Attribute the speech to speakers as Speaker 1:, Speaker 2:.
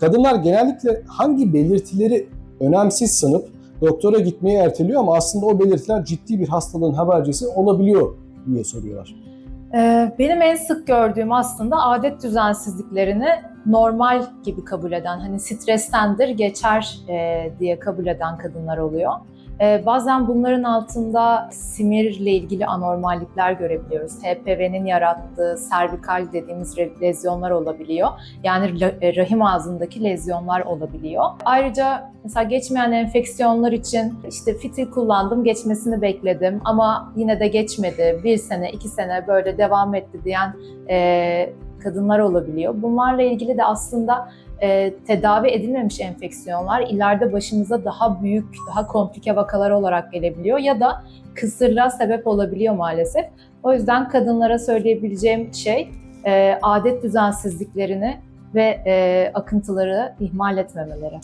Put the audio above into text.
Speaker 1: Kadınlar genellikle hangi belirtileri önemsiz sanıp doktora gitmeyi erteliyor ama aslında o belirtiler ciddi bir hastalığın habercisi olabiliyor diye soruyorlar.
Speaker 2: Ee, Benim en sık gördüğüm aslında adet düzensizliklerini normal gibi kabul eden, hani strestendir, geçer e, diye kabul eden kadınlar oluyor. E, bazen bunların altında simirle ilgili anormallikler görebiliyoruz. HPV'nin yarattığı servikal dediğimiz lezyonlar olabiliyor. Yani e, rahim ağzındaki lezyonlar olabiliyor. Ayrıca mesela geçmeyen enfeksiyonlar için işte fitil kullandım, geçmesini bekledim ama yine de geçmedi. Bir sene, iki sene böyle devam etti diyen e, kadınlar olabiliyor. Bunlarla ilgili de aslında e, tedavi edilmemiş enfeksiyonlar ileride başımıza daha büyük, daha komplike vakalar olarak gelebiliyor ya da kısırlığa sebep olabiliyor maalesef. O yüzden kadınlara söyleyebileceğim şey e, adet düzensizliklerini ve e, akıntıları ihmal etmemeleri.